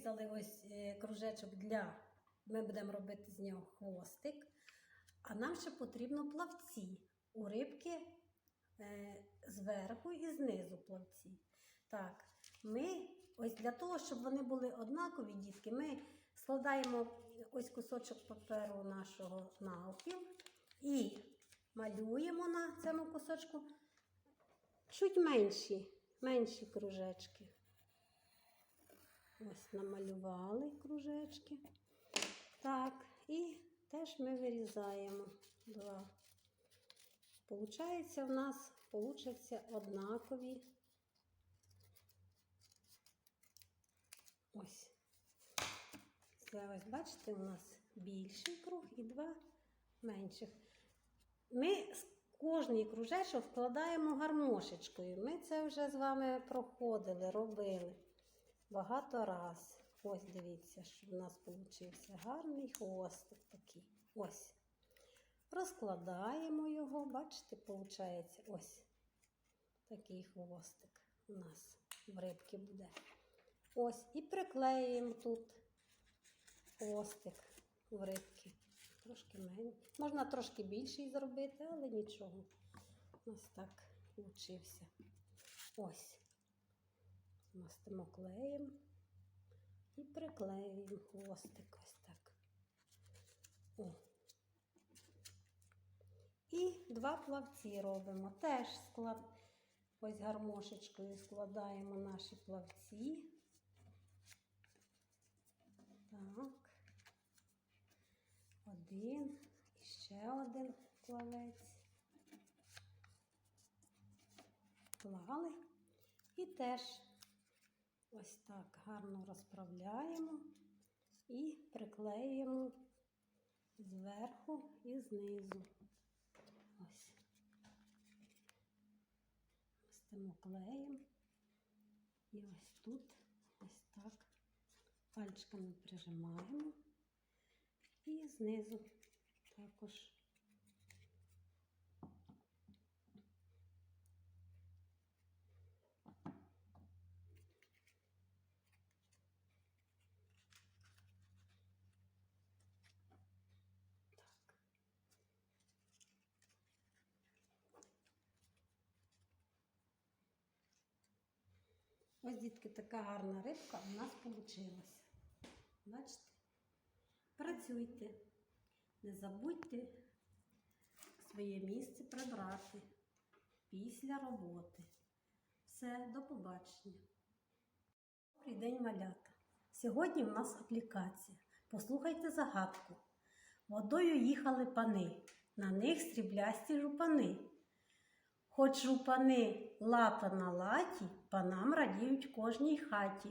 вирізали ось е, кружечок для. Ми будемо робити з нього хвостик. А нам ще потрібно плавці. У рибки е, зверху і знизу плавці. Так, ми ось для того, щоб вони були однакові, дітки, ми складаємо ось кусочок паперу нашого навпіл і малюємо на цьому кусочку чуть менші, менші кружечки. Ось намалювали кружечки. Так, і теж ми вирізаємо два. Получається, в нас получаться однакові. Ось. Це ось, бачите, у нас більший круг і два менших. Ми з кожний кружечок вкладаємо гармошечкою. Ми це вже з вами проходили, робили багато раз. Ось дивіться, що в нас вийшов гарний хвостик такий. Ось. Розкладаємо його, бачите, виходить ось такий хвостик у нас в рибки буде. Ось, і приклеїмо тут хвостик в рибки. Трошки менше. Можна трошки більший зробити, але нічого. Нас так вийшов. Ось. Мастимо клеєм і приклеюємо хвостик ось так. О. І два плавці робимо. Теж склад... ось гармошечкою складаємо наші плавці. Так. Один і ще один плавець. Клали. І теж ось так гарно розправляємо і приклеюємо зверху і знизу. Ось. Мастимо клеєм. І ось тут ось так пальчиками прижимаємо. І знизу також. Ось, дітки, така гарна рибка у нас вийшла. Бачите? Працюйте. Не забудьте своє місце прибрати після роботи. Все, до побачення. Добрий день, малята. Сьогодні в нас аплікація. Послухайте загадку. Водою їхали пани, на них сріблясті жупани. Хоч жупани лата на латі, панам радіють кожній хаті.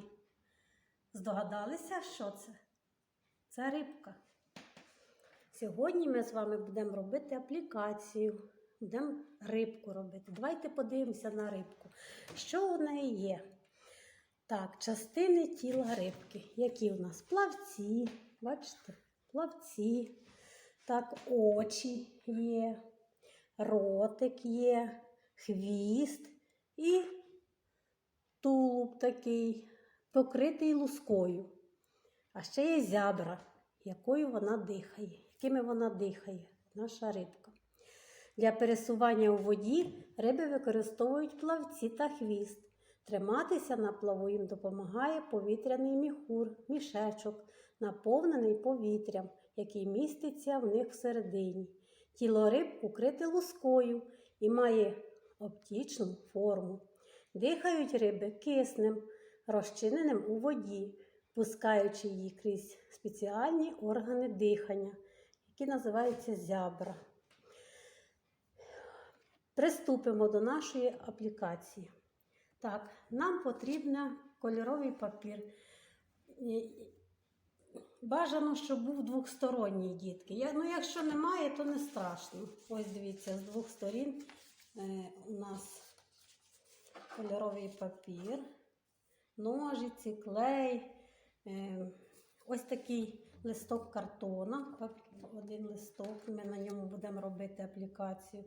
Здогадалися, що це? Це рибка. Сьогодні ми з вами будемо робити аплікацію. Будемо рибку робити. Давайте подивимося на рибку. Що у неї є? Так, частини тіла рибки. Які у нас? Плавці. Бачите? Плавці. Так, очі є, ротик є, хвіст і тулуб такий, покритий лускою. А ще є зябра, якою вона дихає, якими вона дихає, наша рибка. Для пересування у воді риби використовують плавці та хвіст. Триматися на плаву їм допомагає повітряний міхур, мішечок, наповнений повітрям, який міститься в них всередині. Тіло риб укрите лускою і має оптічну форму. Дихають риби киснем, розчиненим у воді, пускаючи її крізь спеціальні органи дихання, які називаються зябра. Приступимо до нашої аплікації. Так, нам потрібен кольоровий папір. Бажано, щоб був двохсторонній дітки. Ну, якщо немає, то не страшно. Ось дивіться, з двох сторін у нас кольоровий папір, ножиці, клей, е, ось такий листок картона, один листок, ми на ньому будемо робити аплікацію.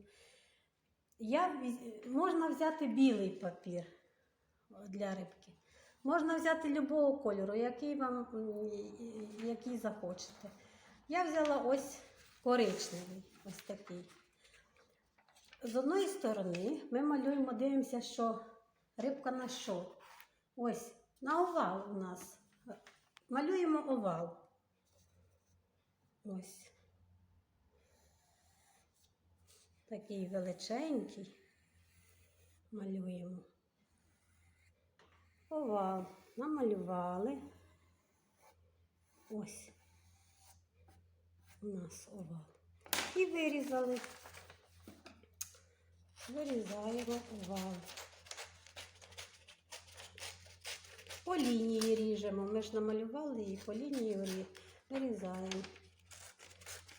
Я, можна взяти білий папір для рибки. Можна взяти любого кольору, який вам який захочете. Я взяла ось коричневий, ось такий. З одної сторони ми малюємо, дивимося, що рибка на що? Ось, на овал у нас. Малюємо овал. Ось. Такий величенький. Малюємо. Овал. Намалювали. Ось. У нас овал. І вирізали. Вирізаємо овал. По лінії ріжемо. Ми ж намалювали і по лінії вирізаємо.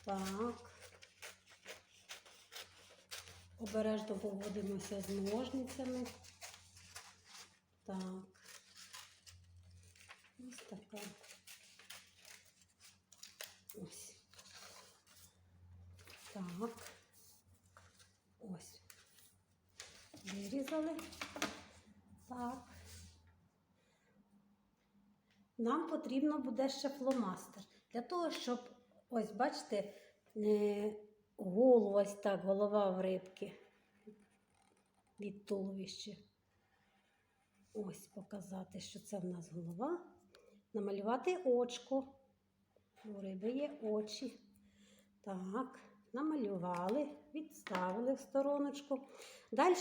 Так. Обережно поводимося з ножницями. Так. Ось така. Ось. Так. Ось. Вирізали. Так. Нам потрібно буде ще фломастер. Для того, щоб, ось, бачите, е, голову ось так, голова в рибки від туловища. Ось показати, що це в нас голова. Намалювати очко. У риби є очі. Так, намалювали, відставили в стороночку. Далі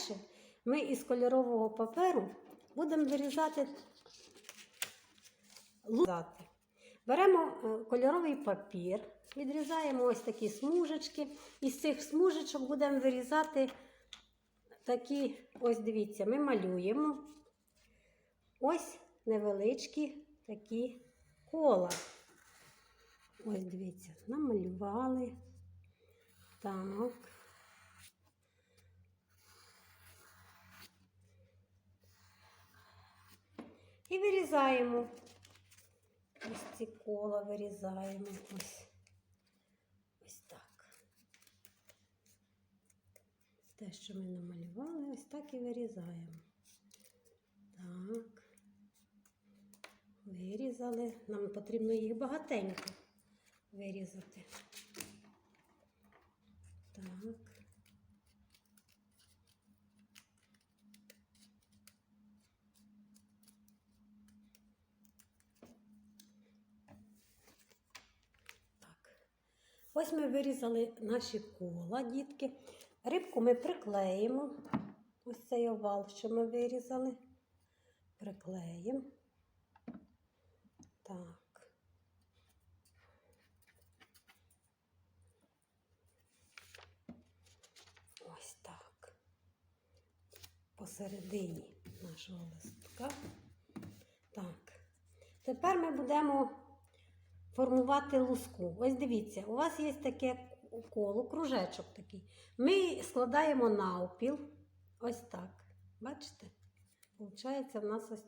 ми із кольорового паперу будемо вирізати лузати. Беремо е, кольоровий папір, відрізаємо ось такі смужечки. Із цих смужечок будемо вирізати такі, ось дивіться, ми малюємо ось невеличкі такі кола. Ось дивіться, намалювали. Так. І вирізаємо. Ось ці кола вирізаємо. Ось. Ось так. Те, що ми намалювали, ось так і вирізаємо. Так. Вирізали. Нам потрібно їх багатенько вирізати. Так. Так. Ось ми вирізали наші кола, дітки. Рибку ми приклеїмо. Ось цей овал, що ми вирізали. Приклеїмо. Так. Ось так. Посередині нашого листка. Так. Тепер ми будемо формувати луску. Ось дивіться, у вас є таке коло, кружечок такий. Ми складаємо навпіл. Ось так. Бачите? Получається, в нас ось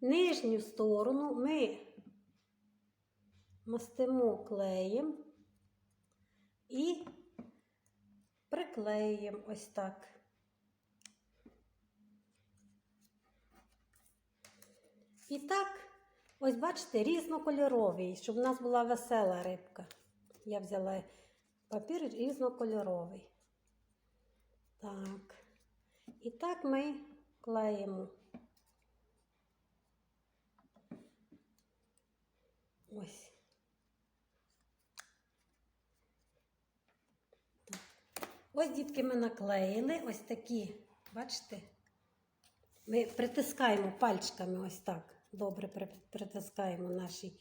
нижню сторону ми мастимо клеєм і приклеюємо ось так. І так, ось бачите, різнокольоровий, щоб у нас була весела рибка. Я взяла папір різнокольоровий. Так. І так ми клеїмо. Ось. Так. Ось, дітки, ми наклеїли ось такі, бачите? Ми притискаємо пальчиками ось так. Добре притискаємо наші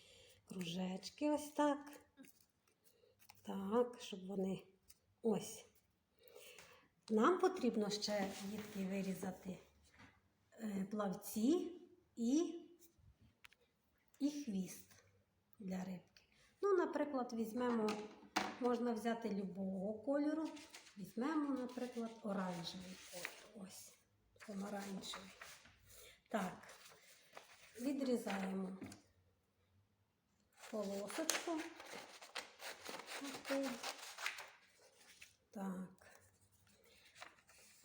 кружечки ось так. Так, щоб вони ось. Нам потрібно ще, дітки, вирізати е, плавці і, і хвіст для рибки. Ну, наприклад, візьмемо, можна взяти любого кольору. Візьмемо, наприклад, оранжевий колір. Ось, помаранчевий. Так, відрізаємо полосочку. Так.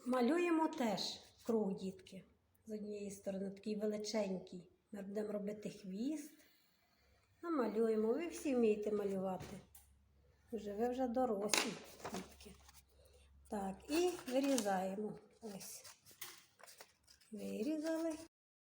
Малюємо теж круг, дітки. З однієї сторони такий величенький. Ми будемо робити хвіст. Намалюємо. Ви всі вмієте малювати. Вже ви вже дорослі дітки. Так, і вирізаємо. Ось. Вирізали.